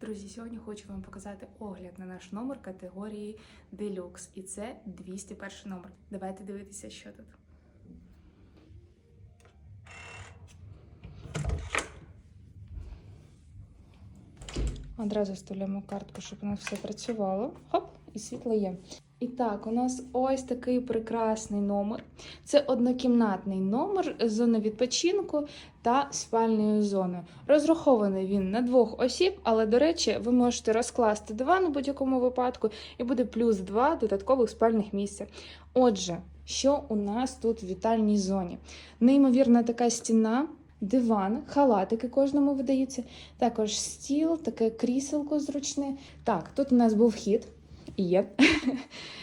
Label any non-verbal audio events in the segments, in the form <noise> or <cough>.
Друзі, сьогодні хочу вам показати огляд на наш номер категорії Deluxe. І це 201 номер. Давайте дивитися, що тут. Одразу вставляємо картку, щоб у нас все працювало. Хоп, і світло є. І так, у нас ось такий прекрасний номер. Це однокімнатний номер з зоною відпочинку та спальною зоною. Розрахований він на двох осіб, але, до речі, ви можете розкласти диван у будь-якому випадку, і буде плюс два додаткових спальних місця. Отже, що у нас тут в вітальній зоні? Неймовірна така стіна. Диван, халатики кожному видаються, також стіл, таке кріселко зручне. Так, тут у нас був вхід. Є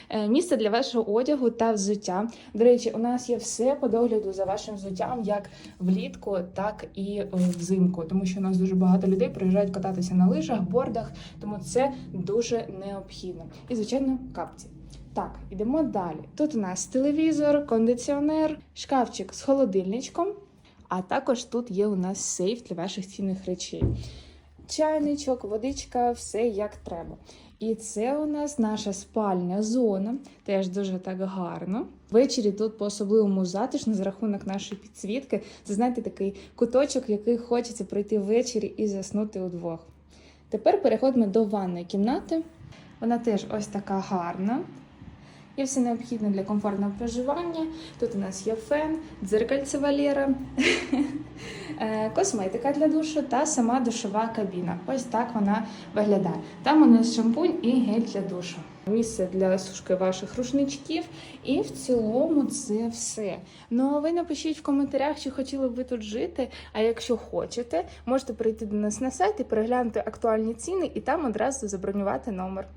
Е, місце для вашого одягу та взуття. До речі, у нас є все по догляду за вашим взуттям, як влітку, так і взимку, тому що у нас дуже багато людей приїжджають кататися на лижах, бордах, тому це дуже необхідно. І, звичайно, капці. Так, ідемо далі. Тут у нас телевізор, кондиціонер, шкафчик з холодильничком, а також тут є у нас сейф для ваших цінних речей. Чайничок, водичка, все як треба. І це у нас наша спальня зона, теж дуже так гарно. Ввечері тут по-особливому затишно за рахунок нашої підсвітки. Це знаєте такий куточок, який хочеться прийти ввечері і заснути удвох. Тепер переходимо до ванної кімнати. Вона теж ось така гарна. Є все необхідне для комфортного проживання. Тут у нас є фен, дзеркальце Валера, <laughs> косметика для душу та сама душова кабіна. Ось так вона виглядає. Там у нас шампунь і гель для душу. Місце для сушки ваших рушничків, і в цілому це все. Ну а ви напишіть в коментарях, чи хотіли б ви тут жити. А якщо хочете, можете прийти до нас на сайт і переглянути актуальні ціни, і там одразу забронювати номер.